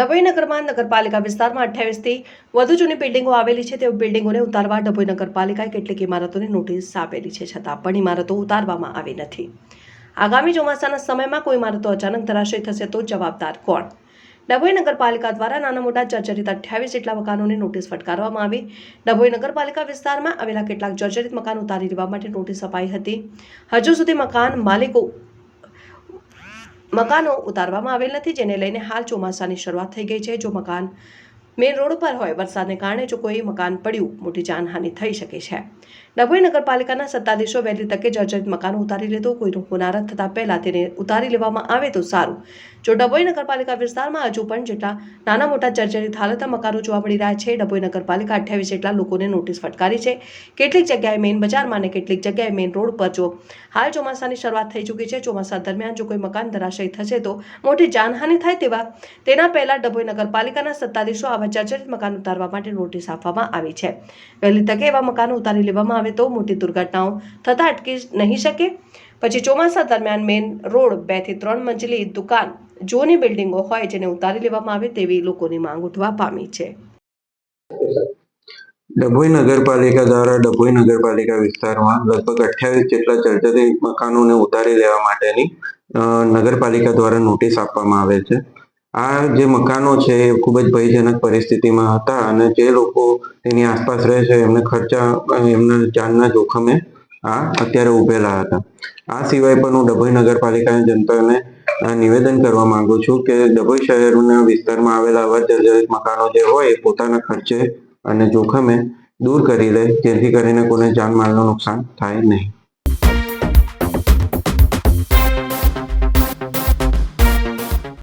ડભોઈ નગરમાં નગરપાલિકા વિસ્તારમાં અઠ્યાવીસથી વધુ જૂની બિલ્ડિંગો આવેલી છે. તે બિલ્ડિંગોને ઉતારવા ડભોઈ નગરપાલિકાએ કેટલીક ઇમારતોને નોટિસ આપેલી છે. છતાં પણ ઇમારતો ઉતારવામાં આવી નથી. આગામી ચોમાસાના સમયમાં કોઈ ઇમારતો અચાનક ધરાશય થશે તો જવાબદાર કોણ? ડભોઈ નગરપાલિકા દ્વારા નાના મોટા જર્જરિત અઠ્યાવીસ જેટલા મકાનોને નોટિસ ફટકારવામાં આવી. ડભોઈ નગરપાલિકા વિસ્તારમાં આવેલા કેટલાક જર્જરિત મકાન ઉતારી લેવા માટે નોટિસ અપાઈ હતી. હજુ સુધી મકાન માલિકો મકાનો ઉતારવામાં આવેલ નથી, જેને લઈને હાલ ચોમાસાની શરૂઆત થઈ ગઈ છે. જો મકાન મેઇન રોડ પર હોય, વરસાદને કારણે જો કોઈ મકાન પડ્યું, મોટી જાનહાનિ થઈ શકે છે. ડભોઈ નગરપાલિકાના સત્તાધીશો વહેલી તકે જર્જરિત મકાનો ઉતારી લેતો કોઈનું હોનારત થતાં પહેલાં તેને ઉતારી લેવામાં આવે તો સારું. જો ડભોઈ નગરપાલિકા વિસ્તારમાં હજુ પણ જેટલા નાના મોટા જર્જરિત હાલતના મકાનો જોવા મળી રહ્યા છે, ડભોઈ નગરપાલિકા અઠ્યાવીસ જેટલા લોકોને નોટિસ ફટકારી છે. કેટલીક જગ્યાએ મેઇન બજારમાં અને કેટલીક જગ્યાએ મેઇન રોડ પર જો હાલ ચોમાસાની શરૂઆત થઈ ચૂકી છે, ચોમાસા દરમિયાન જો કોઈ મકાન ધરાશયી થશે તો મોટી જાનહાનિ થાય તેવા તેના પહેલા ડભોઈ નગરપાલિકાના સત્તાધીશો આવા જર્જરિત મકાન ઉતારવા માટે નોટિસ આપવામાં આવી છે. વહેલી તકે એવા મકાનો ઉતારી લેવામાં આવે તો મોટી દુર્ઘટનાઓ થતા અટકી નહીં શકે. પછી ચોમાસા દરમિયાન મેઇન રોડ બેથી ત્રણ મંજિલી દુકાન જૂની બિલ્ડિંગો હોય જેને ઉતારી લેવામાં આવે તેવી લોકોની માંગ ઉઠવા પામી છે. ડભોઈ નગરપાલિકા દ્વારા ડભોઈ નગરપાલિકા વિસ્તારમાં લગભગ અઠ્યાવીસ જેટલા જર્જરિત મકાનોને ઉતારી લેવા માટેની નગરપાલિકા દ્વારા નોટિસ આપવામાં આવે છે. આ જે મકાનો છે એ ખૂબ જ ભયજનક પરિસ્થિતિમાં હતા અને જે લોકો તેની આસપાસ રહે છે, એમને ખર્ચા એમના જાનના જોખમે આ અત્યારે ઉભેલા હતા. આ સિવાય પણ હું ડભોઈ નગરપાલિકાની જનતાને નિવેદન કરવા માંગુ છું કે ડભોઈ શહેરના વિસ્તારમાં આવેલા અવર જર્જરિત મકાનો જે હોય એ પોતાના ખર્ચે અને જોખમે દૂર કરી લે, જેથી કરીને કોઈને જાનમાલનું નુકસાન થાય નહીં.